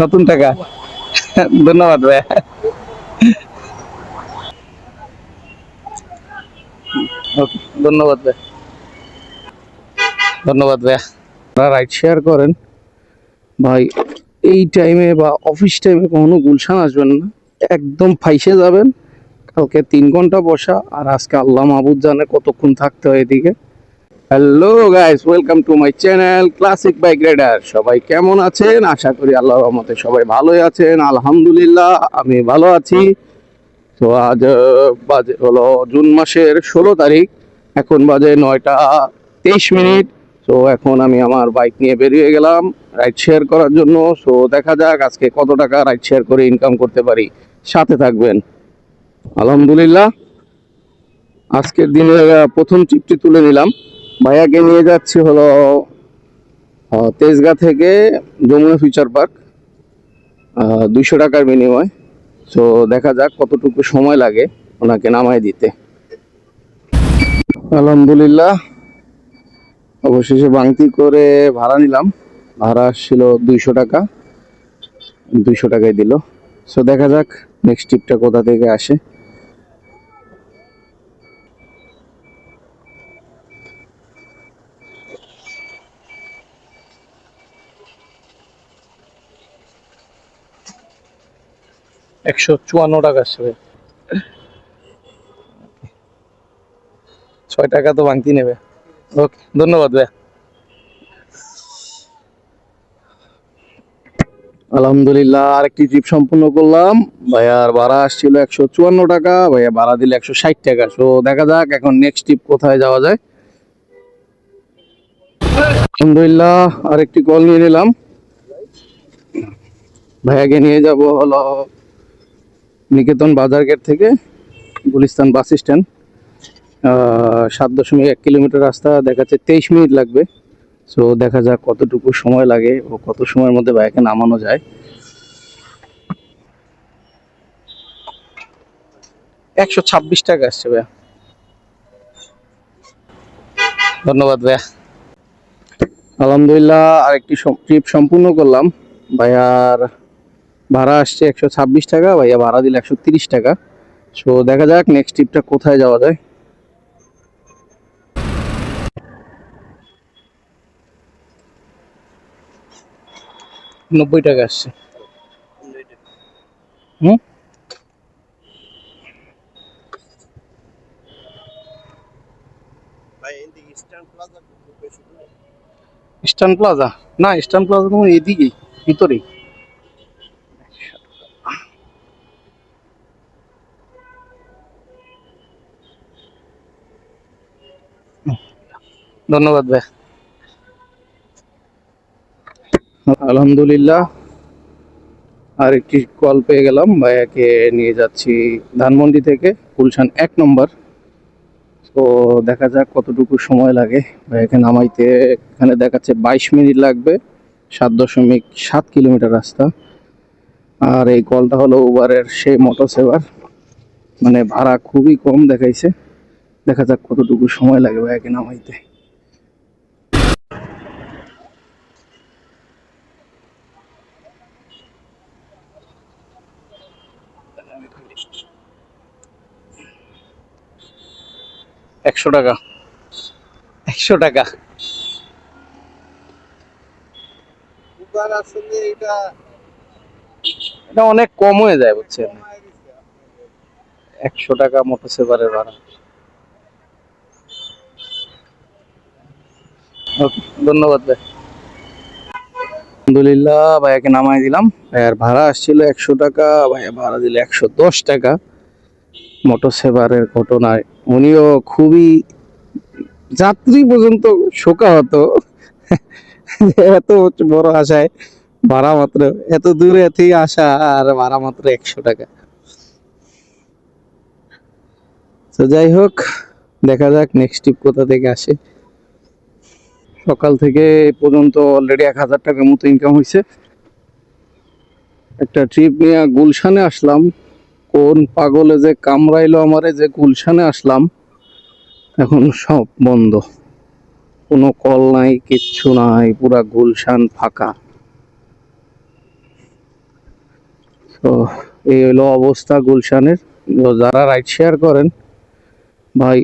নতুন টাকা। ধন্যবাদ ভাইয়া ধন্যবাদ ভাই। ধন্যবাদ ভাইয়া আপনারা রাইড শেয়ার করেন। ভাই, এই টাইমে বা অফিস টাইমে কখনো গুলশান আসবেন না। একদম ফাইসে যাবেন। কালকে তিন ঘণ্টা বসা, আর আজকে আল্লাহ মাহবুদ জানে কতক্ষণ থাকতে হয় এদিকে। Hello guys welcome to my channel classic bike rider সবাই কেমন আছেন? আশা করি আল্লাহর রহমতে সবাই ভালোই আছেন। আলহামদুলিল্লাহ, আমি ভালো আছি। তো আজ বাজে হলো জুন মাসের ষোলো তারিখ। এখন বাজে নয়টা তেইশ মিনিট। তো এখন আমি আমার বাইক নিয়ে বেরিয়ে গেলাম রাইড শেয়ার করার জন্য। সো দেখা যাক আজকে কত টাকা রাইড শেয়ার করে ইনকাম করতে পারি। সাথে থাকবেন। আলহামদুলিল্লাহ। আজকের দিনে প্রথম ট্রিপটি তুলে নিলাম। ভাইয়াকে নিয়ে যাচ্ছি হলো তেজগাঁ থেকে যমুনা ফিউচার পার্ক দুইশো টাকার বিনিময়। তো দেখা যাক কতটুকু সময় লাগে ওনাকে নামাই দিতে। আলহামদুলিল্লাহ। অবশেষে বাংতি করে ভাড়া নিলাম। ভাড়া ছিল দুইশো টাকা, দুইশো টাকায় দিল। সো দেখা যাক নেক্সট ট্রিপটা কোথা থেকে আসে। একশো চুয়ান্ন টাকা আসবে ছয় টাকা তো ভাঙতি নেবে। ওকে ধন্যবাদ ভাই আলহামদুলিল্লাহ, আরেকটি ট্রিপ সম্পূর্ণ করলাম। ভাইয়ার ভাড়া আসছিল একশো চুয়ান্ন টাকা, ভাইয়া ভাড়া দিলে একশো ষাট টাকা। তো দেখা যাক এখন নেক্সট ট্রিপ কোথায় যাওয়া যায়। আলহামদুলিল্লাহ, আরেকটি কল নিয়ে নিলাম। ভাইয়াকে নিয়ে যাব হলো নিকেতন বাজার গেট থেকে, গুলিস্তান বাস স্ট্যান্ড। সাত দশমিক এক কিলোমিটার রাস্তা, দেখাচ্ছে তেইশ মিনিট লাগবে। সো দেখা যাক কতটুকু সময় লাগে ও কত সময়ের মধ্যে বাইকে নামানো যায়। একশো ছাব্বিশ টাকা আসছে ভাইয়া। ধন্যবাদ ভাইয়া। আলহামদুলিল্লাহ, আরেকটি ট্রিপ সম্পূর্ণ করলাম। ভাইয়ার ভাড়া আসছে একশো ছাব্বিশ টাকা, ভাইয়া ভাড়া দিলে একশো তিরিশ টাকা। সো দেখা যাক নেক্সট ট্রিপটা কোথায় যাওয়া যায়। নব্বই টাকা আসছে। হুম? ইস্টার্ন প্লাজা না ইস্টার্ন প্লাজা তো এদিকেই ভিতরেই। ধন্যবাদ ভাই। আলহামদুলিল্লাহ। আর একটি কল পেয়ে গেলাম, ভাইয়াকে নিয়ে যাচ্ছি ধানমন্ডি থেকে, গুলশান এক নম্বর। তো দেখা যাক কতটুকু সময় লাগে, ভাইয়াকে নামাইতে। এখানে দেখাচ্ছে বাইশ মিনিট লাগবে, সাত দশমিক সাত কিলোমিটার রাস্তা। আর এই কলটা হলো উবারের সেই মোটর সেবার মানে ভাড়া খুবই কম দেখাইছে। দেখা যাক কতটুকু সময় লাগে ভাইয়াকে নামাইতে। একশো টাকা। একশো টাকা। এটা অনেক কম হয়ে যায় বুঝছেন? একশো টাকা মোটর সেভারের ভাড়া। ওকে ধন্যবাদ ভাই। আলহামদুলিল্লাহ, ভাইয়াকে নামাই দিলাম। ভাইয়ার ভাড়া আসছিল একশো টাকা, ভাইয়া ভাড়া দিল একশো দশ টাকা। মোটর সেবারের ঘটনায় উনিও খুবই যাত্রী পর্যন্ত শোকাহত। যে এত বড় আশায় ভাড়া মাত্র, এত দূরে থেকে আসা আর ভাড়া মাত্র একশো টাকা। তো যাই হোক, দেখা যাক নেক্সট ট্রিপ কোথা থেকে আসে। সকাল থেকে পর্যন্ত অলরেডি এক হাজার টাকার মতো ইনকাম হয়েছে একটা ট্রিপ নিয়ে গুলশানে আসলাম। কোন পাগলে যে কামড়াইলো আমারে, যে গুলশানে আসলাম। এখন সব বন্ধ। কোনো কল নাই, কিচ্ছু নাই, পুরা গুলশান ফাঁকা। তো, এই হলো অবস্থা গুলশানের। যারা রাইড শেয়ার করেন, ভাই,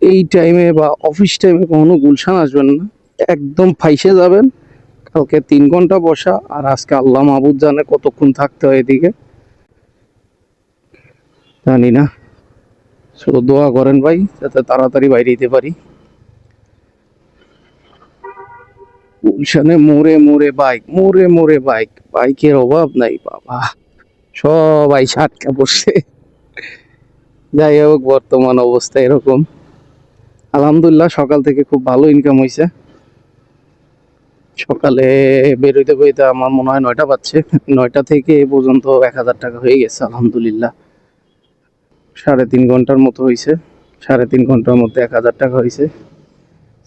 এই টাইমে বা অফিস টাইমে কখনো গুলশান আসবেন না। একদম ফাইসে যাবেন। কালকে তিন ঘণ্টা বসা, আর আজকে আল্লাহ মাহবুদ জানে কতক্ষণ থাকতে হয় এদিকে। জানি না। শুধু দোয়া করেন ভাই, যাতে তাড়াতাড়ি বাইরে দিতে পারি। গুলশানে মোড়ে মোড়ে বাইক, মোড়ে মোড়ে বাইক। বাইকের অভাব নাই, বাবা। সবাই সাটকা বসে যাই হোক, বর্তমান অবস্থা এরকম। আলহামদুলিল্লাহ, সকাল থেকে খুব ভালো ইনকাম হয়েছে সকালে বেরোইতে বেরোইতে আমার মনে হয় নয়টা বাজছে। নয়টা থেকে এ পর্যন্ত এক হাজার টাকা হয়ে গেছে, আলহামদুলিল্লাহ। সাড়ে তিন ঘণ্টার মতো হয়েছে সাড়ে তিন ঘণ্টার মধ্যে এক হাজার টাকা হয়েছে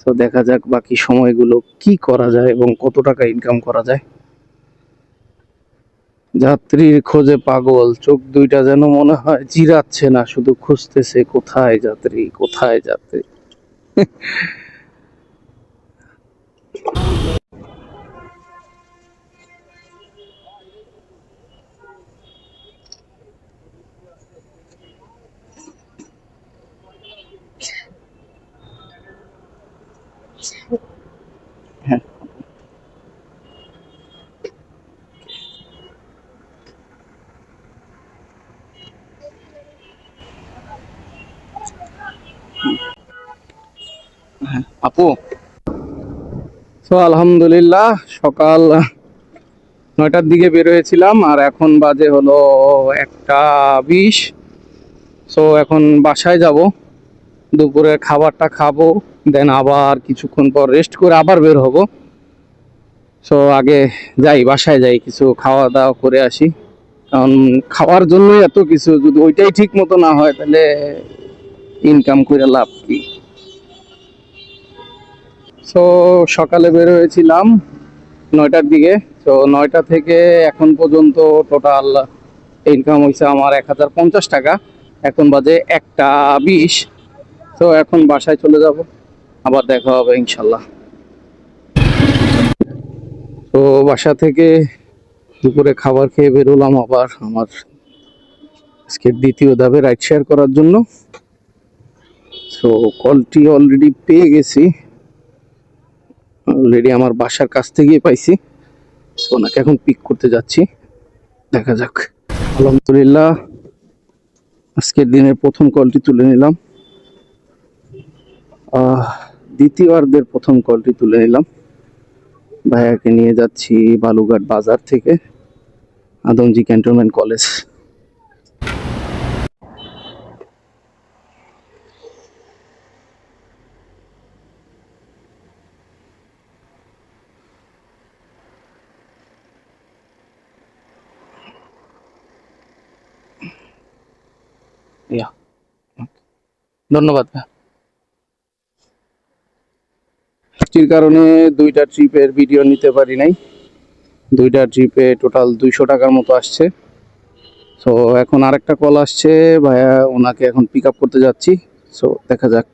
তো দেখা যাক বাকি সময়গুলো কি করা যায় এবং কত টাকা ইনকাম করা যায়। যাত্রীর খোঁজে পাগল, চোখ দুইটা যেন মনে হয় জিরাচ্ছে না, শুধু খুঁজতেছে কোথায় যাত্রী কোথায় যাত্রী? আপু? তো আলহামদুলিল্লাহ, সকাল নয়টার দিকে বের হয়েছিলাম, আর এখন বাজে হলো একটা বিশ। সো, এখন বাসায় যাব দুপুরে খাবারটা খাব, দেন আবার কিছুক্ষণ পর রেস্ট করে আবার বের হব। সো, আগে যাই, বাসায় যাই, কিছু খাওয়া দাওয়া করে আসি। কারণ খাওয়ার জন্যই এত কিছু, যদি ওইটাই ঠিক মতো না হয়, তাহলে ইনকাম করে লাভ কি? সো সকালে বের হয়েছিলাম নয়টার দিকে। তো নয়টা থেকে এখন পর্যন্ত টোটাল ইনকাম হয়েছে আমার এক হাজার পঞ্চাশ টাকা। এখন বাজে একটা বিশ। তো এখন বাসায় চলে যাব। আবার দেখা হবে ইনশাল্লাহ। তো বাসা থেকে দুপুরে খাবার খেয়ে বেরোলাম আবার আমার আজকে দ্বিতীয় ধাপে রাইড শেয়ার করার জন্য। তো কলটি অলরেডি পেয়ে গেছি। অলরেডি আমার বাসার কাছ থেকেই পাইছি। ওনাকে এখন পিক করতে যাচ্ছি। দেখা যাক। আলহামদুলিল্লাহ, আজকের দিনের প্রথম কলটি তুলে নিলাম। দ্বিতীয়ার্ধের প্রথম কলটি তুলে নিলাম। ভাইয়াকে নিয়ে যাচ্ছি বালুঘাট বাজার থেকে, আদমজি ক্যান্টনমেন্ট কলেজ। ধন্যবাদ বৃষ্টির কারণে দুইটা ট্রিপের ভিডিও নিতে পারি নাই। দুইটা ট্রিপে টোটাল দুইশো টাকার মতো আসছে। সো এখন আরেকটা কল আসছে ভাইয়া ওনাকে এখন পিক আপ করতে যাচ্ছি। সো দেখা যাক।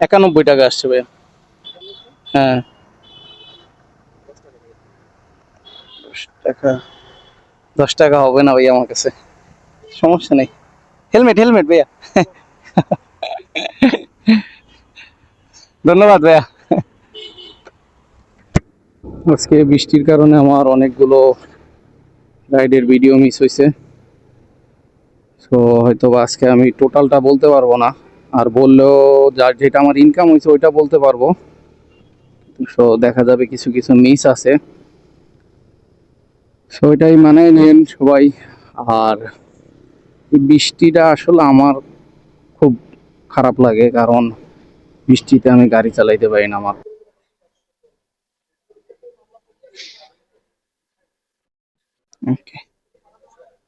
একানব্বই টাকা আসছে ভাইয়া। হ্যাঁ। দশ টাকা। দশ টাকা হবে না ভাইয়া আমার কাছে। সমস্যা নেই। হেলমেট হেলমেট ভাইয়া। ধন্যবাদ, ভাইয়া। আজকে বৃষ্টির কারণে আমার অনেকগুলো রাইডের ভিডিও মিস হয়েছে সো হয়তো আজকে আমি টোটালটা বলতে পারব না। আর বললেও যার যেটা আমার ইনকাম হয়েছে ওইটা বলতে পারব। সো দেখা যাবে কিছু কিছু মিস আছে। সো এটাই মানে নেন সবাই। আর বৃষ্টিটা আসলে আমার খুব খারাপ লাগে, কারণ বৃষ্টিতে আমি গাড়ি চালাইতে পারি না আমার।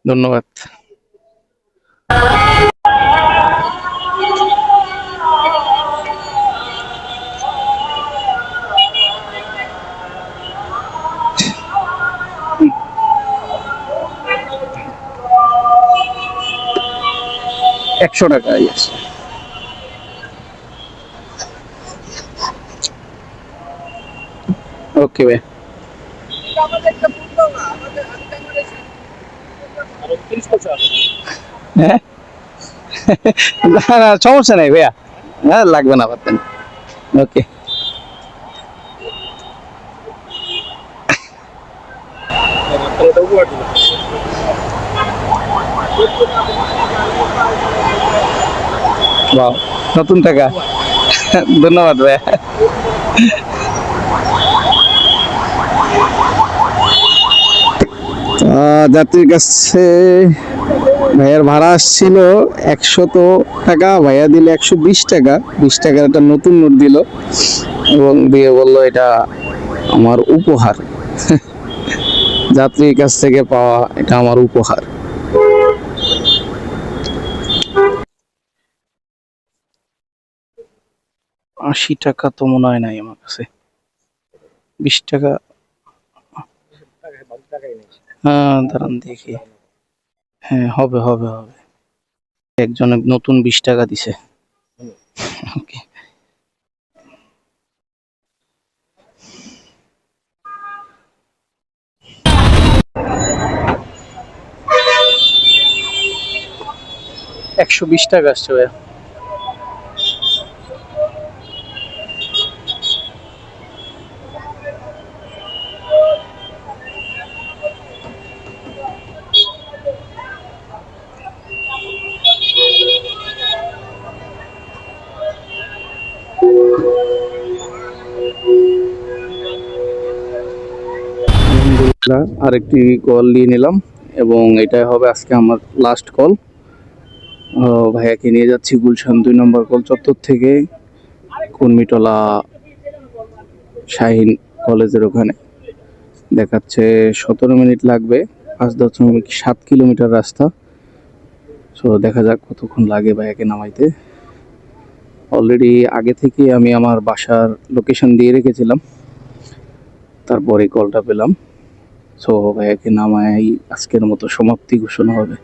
ধন্যবাদ। একশো টাকা ইয়েস ওকে ভাই। হ্যাঁ? না না, সমস্যা নেই ভাইয়া। হ্যাঁ লাগবে না পারতেন ওকে বাহ নতুন টাকা। ধন্যবাদ ভাইয়া যাত্রীর কাছে ভাইয়ার ভাড়া আসছিল একশত টাকা, ভাইয়া দিল একশো বিশ টাকা। বিশ টাকার একটা নতুন নোট দিল এবং দিয়ে বলল, এটা আমার উপহার। যাত্রীর কাছ থেকে পাওয়া এটা আমার উপহার। আশি টাকা তো মনে হয় নাই আমার কাছে। বিশ টাকা। হ্যাঁ দাঁড়ান দেখি। হ্যাঁ হবে হবে হবে। একজন নতুন বিশ টাকা দিছে। একশো বিশ টাকা আসছে ভাইয়া আলহামদুলিল্লাহ আরেকটি কল নিয়ে নিলাম এবং এটাই হবে আজকে আমার লাস্ট কল ভাইয়াকে নিয়ে যাচ্ছি গুলশান দুই নম্বর কল চত্বর থেকে, কুর্মিটলা শাহিন কলেজের ওখানে। দেখাচ্ছে সতেরো মিনিট লাগবে, পাঁচ দশমিক সাত কিলোমিটার রাস্তা। সো দেখা যাক কতক্ষণ লাগে ভাইয়াকে নামাইতে। অলরেডি আগে থেকে আমি আমার বাসার লোকেশন দিয়ে রেখেছিলাম। তারপরে কলটা পেলাম। সো নামাই আজকের মতো সমাপ্তি ঘোষণা হবে।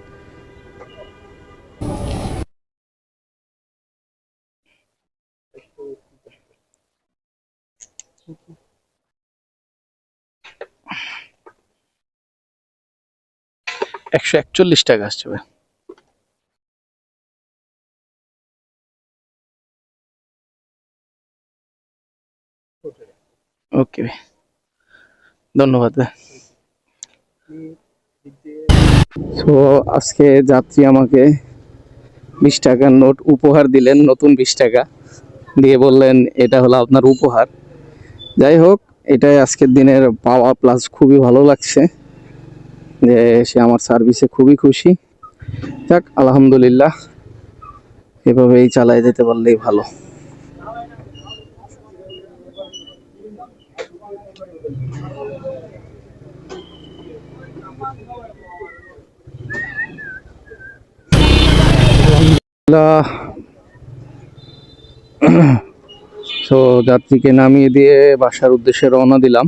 একশো একচল্লিশ টাকা আসছে ভাই। ওকে ধন্যবাদ ভাই। তো আজকে যাত্রী আমাকে বিশ টাকার নোট উপহার দিলেন, নতুন বিশ টাকা। দিয়ে বললেন, এটা হলো আপনার উপহার। যাই হোক, এটাই আজকের দিনের পাওয়া প্লাস খুবই ভালো লাগছে যে সে আমার সার্ভিসে খুবই খুশি। যাক, আলহামদুলিল্লাহ। এভাবেই চালায় যেতে পারলেই ভালো। আলহামদুলিল্লাহ তো যাত্রীকে নামিয়ে দিয়ে বাসার উদ্দেশ্যে রওনা দিলাম।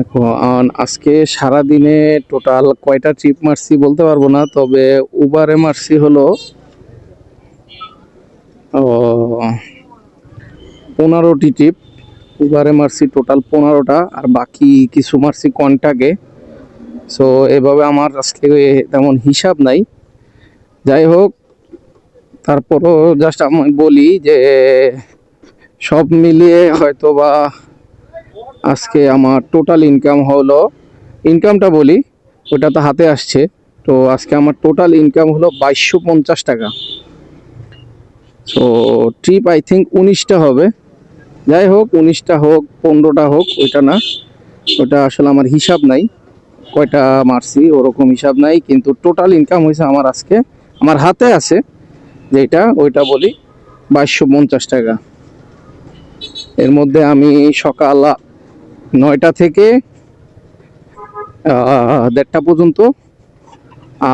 এখন আজকে সারা দিনে টোটাল কয়টা ট্রিপ মারছি বলতে পারব না, তবে উবারে মারছি হলো পনেরোটি ট্রিপ উবারে মারছি টোটাল পনেরোটা, আর বাকি কিছু মারছি কন্টাকে। সো এভাবে আমার আজকে তেমন হিসাব নাই। যাই হোক, তারপরও জাস্ট আমি বলি যে, সব মিলিয়ে হয়তো বা আজকে আমার টোটাল ইনকাম হলো ইনকামটা বলি, ওটা তো হাতে আসছে, তো আজকে আমার টোটাল ইনকাম হলো বাইশশো পঞ্চাশ টাকা। তো ট্রিপ আই থিঙ্ক উনিশটা হবে। যাই হোক, উনিশটা হোক, পনেরোটা হোক, ওইটা না। ওটা আসলে আমার হিসাব নাই, কয়টা মারছি, ওরকম হিসাব নাই, কিন্তু টোটাল ইনকাম হয়েছে আমার আজকে আমার হাতে আছে যেটা, ওইটা বলি, বাইশশো পঞ্চাশ টাকা। এর মধ্যে আমি সকাল নয়টা থেকে দেড়টা পর্যন্ত,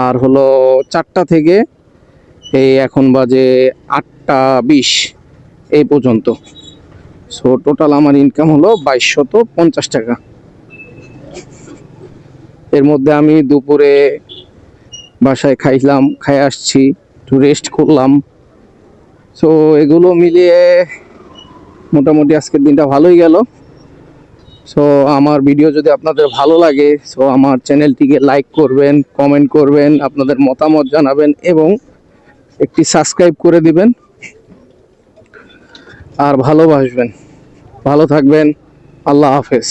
আর হলো চারটা থেকে, এই এখন বাজে আটটা বিশ, এই পর্যন্ত। সো টোটাল আমার ইনকাম হলো বাইশশত পঞ্চাশ টাকা। এর মধ্যে আমি দুপুরে বাসায় খাইলাম, খাই আসছি, একটু রেস্ট করলাম। সো এগুলো মিলিয়ে মোটামুটি আজকের দিনটা ভালোই গেল। সো আমার ভিডিও যদি আপনাদের ভালো লাগে সো আমার চ্যানেলটিকে লাইক করবেন কমেন্ট করবেন, আপনাদের মতামত জানাবেন এবং একটি সাবস্ক্রাইব করে দিবেন। আর ভালোবাসবেন। ভালো থাকবেন। আল্লাহ হাফেজ।